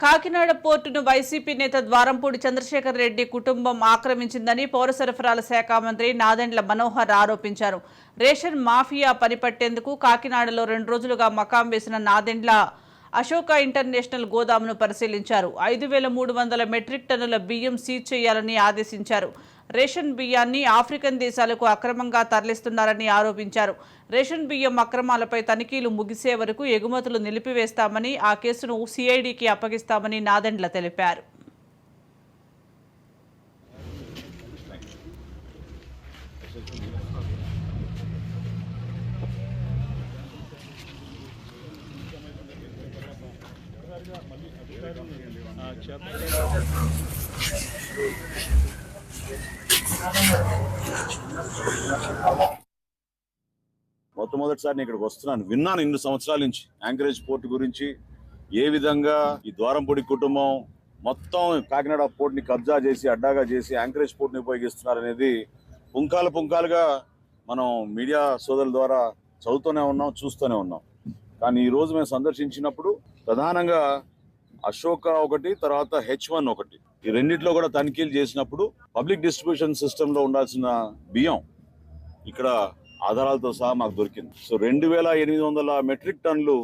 కాకినాడ పోర్టును వైసీపీ నేత ద్వారంపూడి చంద్రశేఖర్ రెడ్డి కుటుంబం ఆక్రమించిందని పౌర సరఫరాల శాఖ మంత్రి నాదెండ్ల మనోహర్ ఆరోపించారు. రేషన్ మాఫియా పనిపట్టేందుకు కాకినాడలో రెండు రోజులుగా మకాం వేసిన నాదెండ్ల అశోక ఇంటర్నేషనల్ గోదామును పరిశీలించారు. ఐదు వేల మూడు వందల మెట్రిక్ టన్నుల బియ్యం సీజ్ చేయాలని ఆదేశించారు. రేషన్ బియ్యాన్ని ఆఫ్రికన్ దేశాలకు అక్రమంగా తరలిస్తున్నారని ఆరోపించారు. రేషన్ బియ్యం అక్రమాలపై తనిఖీలు ముగిసే వరకు ఎగుమతులు నిలిపివేస్తామని ఆ కేసును సిఐడికి అప్పగిస్తామని నాదెండ్ల తెలిపారు. మొట్టమొదటిసారి నేను ఇక్కడికి వస్తున్నాను. విన్నాను ఇన్ని సంవత్సరాల నుంచి యాంకరేజ్ పోర్ట్ గురించి ఏ విధంగా ఈ ద్వారంపూడి కుటుంబం మొత్తం కాకినాడ పోర్ట్ని కబ్జా చేసి అడ్డాగా చేసి యాంకరేజ్ పోర్ట్ని ఉపయోగిస్తున్నారు అనేది పుంకాలు పుంకాలుగా మనం మీడియా సోదరుల ద్వారా చదువుతూనే ఉన్నాం చూస్తూనే ఉన్నాం. కానీ ఈ రోజు మేము సందర్శించినప్పుడు ప్రధానంగా అశోక ఒకటి తర్వాత హెచ్ వన్ ఒకటి. ఈ రెండిట్లో కూడా తనిఖీలు చేసినప్పుడు పబ్లిక్ డిస్ట్రిబ్యూషన్ సిస్టమ్లో ఉండాల్సిన బియ్యం ఇక్కడ ఆధారాలతో సహా మాకు దొరికింది. సో రెండు వేల ఎనిమిది వందల మెట్రిక్ టన్నులు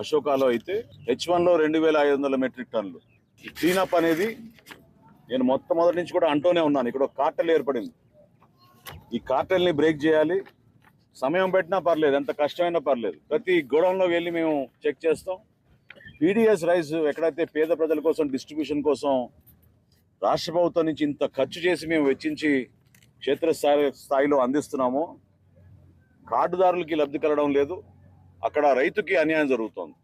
అశోకాలో అయితే హెచ్ వన్లో రెండు వేల ఐదు వందల మెట్రిక్ టన్నులు. ఈ క్లీనప్ అనేది నేను మొత్తం మొదటి నుంచి కూడా అంటూనే ఉన్నాను. ఇక్కడ ఒక కార్టెల్ ఏర్పడింది. ఈ కార్టెల్ని బ్రేక్ చేయాలి. సమయం పెట్టినా పర్లేదు ఎంత కష్టమైనా పర్లేదు. ప్రతి గోడౌన్లో వెళ్ళి మేము చెక్ చేస్తాం. పీడిఎస్ రైస్ ఎక్కడైతే పేద ప్రజల కోసం డిస్ట్రిబ్యూషన్ కోసం రాష్ట్ర ప్రభుత్వం నుంచి ఇంత ఖర్చు చేసి మేము వెచ్చించి క్షేత్రస్థాయి స్థాయిలో అందిస్తున్నాము కార్డుదారులకి లబ్ధి కలగడం లేదు. అక్కడ రైతుకి అన్యాయం జరుగుతోంది.